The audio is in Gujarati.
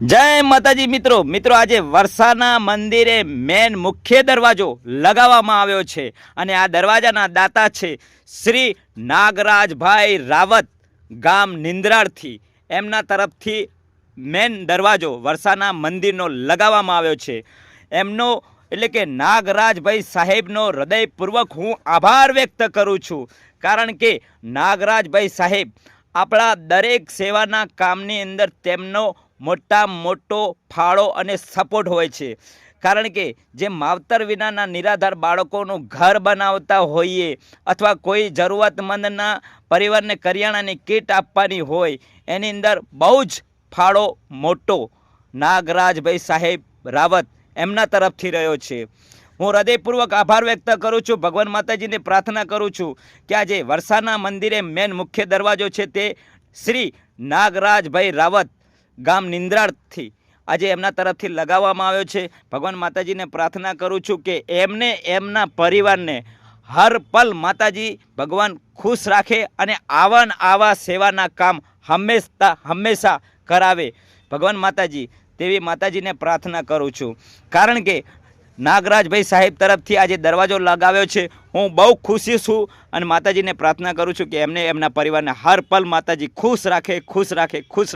જય માતાજી મિત્રો. મિત્રો, આજે વરસાના મંદિરે મેન મુખ્ય દરવાજો લગાવવામાં આવ્યો છે અને આ દરવાજાના દાતા છે શ્રી નાગરાજભાઈ રાવત ગામ નિંદ્રાળથી. એમના તરફથી મેન દરવાજો વરસાના મંદિરનો લગાવવામાં આવ્યો છે. એમનો એટલે કે નાગરાજભાઈ સાહેબનો હૃદયપૂર્વક હું આભાર વ્યક્ત કરું છું. કારણ કે નાગરાજભાઈ સાહેબ આપણા દરેક સેવાના કામની અંદર તેમનો મોટા, મોટો ફાળો અને સપોર્ટ હોય છે. કારણ કે જે માવતર વિનાના નિરાધાર બાળકોનું ઘર બનાવતા હોઈએ અથવા કોઈ જરૂરતમંદના પરિવારને કરિયાણાની કીટ આપવાની હોય, એની અંદર બહુ જ ફાળો મોટો નાગરાજભાઈ સાહેબ રાવત એમના તરફથી રહ્યો છે. હું હૃદયપૂર્વક આભાર વ્યક્ત કરું છું, ભગવાન માતાજીને પ્રાર્થના કરું છું કે આજે વરસાના મંદિરે મેન મુખ્ય દરવાજો છે તે શ્રી નાગરાજભાઈ રાવત ગામ નિંદ્રાળથી આજે એમના તરફથી લગાવવામાં આવ્યો છે. ભગવાન માતાજીને પ્રાર્થના કરું છું કે એમને, એમના પરિવારને હર પલ માતાજી ભગવાન ખુશ રાખે અને આવા આવા સેવાના કામ હંમેશા હંમેશા કરાવે. ભગવાન માતાજી, તેવી માતાજીને પ્રાર્થના કરું છું. કારણ કે નાગરાજભાઈ સાહેબ તરફથી આજે દરવાજો લગાવ્યો છે. હું બહુ ખુશી છું અને માતાજીને પ્રાર્થના કરું છું કે એમને, એમના પરિવારને હર પલ માતાજી ખુશ રાખે ખુશ રાખે, ખુશ